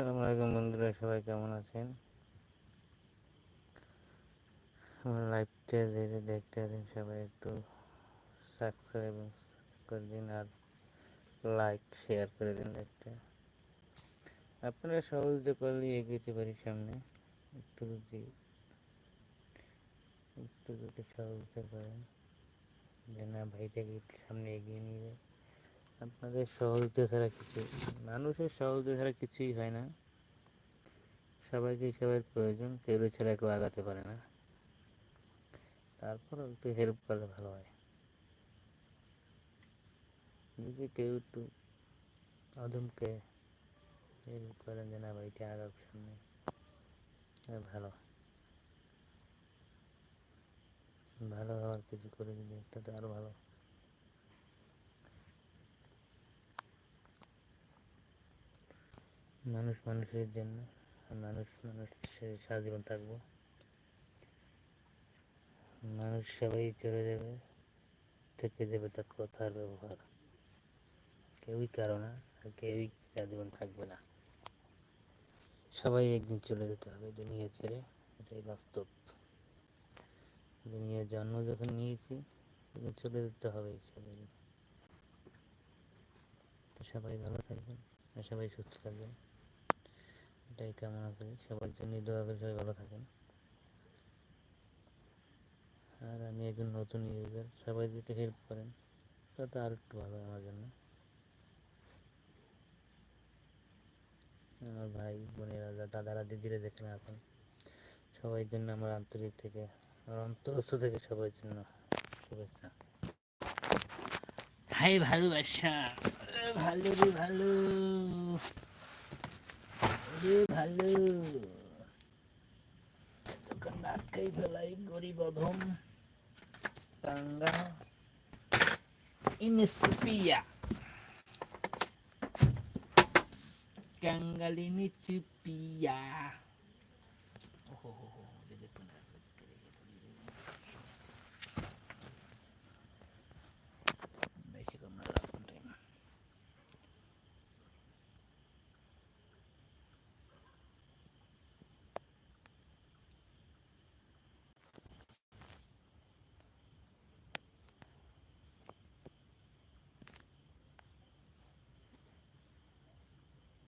আসসালামু আলাইকুম বন্ধুরা, সবাই কেমন আছেন? আমার লাইভটা যেটা দেখতে আছেন সবাই একটু সাবস্ক্রাইব করে দিন আর লাইক শেয়ার করে দিন লাইভটা আপনারা সহজে করলে এগোতে পারি সামনে। একটু যদি একটু যদি সহযোগিতা করেন যে না ভাইটাকে সামনে এগিয়ে নিয়ে যায় আপনাদের সহযোগিতা ছাড়া কিছু মানুষের সহযোগিতা ছাড়া কিছুই হয় না। সবাইকে সবার প্রয়োজন, কেউ ছাড়া কেউ আগাতে পারে না। তারপর একটু হেল্প করলে ভালো হয়। যদি কেউ একটু অদমকে হেল্প করেন যে, না ভাইটা আগাক সামনে ভালো। ভালো হওয়ার কিছু করে দিলে, তাতে আরও ভালো। মানুষ মানুষের জন্য মানুষ মানুষের সারা থাকব। মানুষ সবাই চলে যাবে, থেকে যাবে তার কথার ব্যবহার। কেউই কারও না, আর কেউই সারা থাকবে না। সবাই একদিন চলে যেতে হবে দুনিয়া ছেড়ে, এটাই বাস্তব। দুনিয়ার জন্ম যখন নিয়েছি, তখন চলে যেতে হবে সবাই। সবাই ভালো থাকবেন, আর সবাই সুস্থ থাকবেন। এটাই কামনা করি। সবার জন্য দোয়া করি সবাই ভালো থাকেন। আর আমি একজন নতুন ইউজার সবাই যদি হেল্প করেন তাতে আর একটু ভালো আমার জন্য। আমার ভাই, বোনেরা দাদারা, দিদিরা যেখানে আছেন, সবাই জন্য আমার আন্তরিক থেকে, আমার অন্তরস্থ থেকে সবার জন্য শুভেচ্ছা। হাই ভালোবাসা ভালো রে ভালো। ভালো দোকান আটকাই ফেলাই গরিব অধম টাঙ্গা ইনসপিয়া কাঙ্গালিনি চুপিয়া ওহো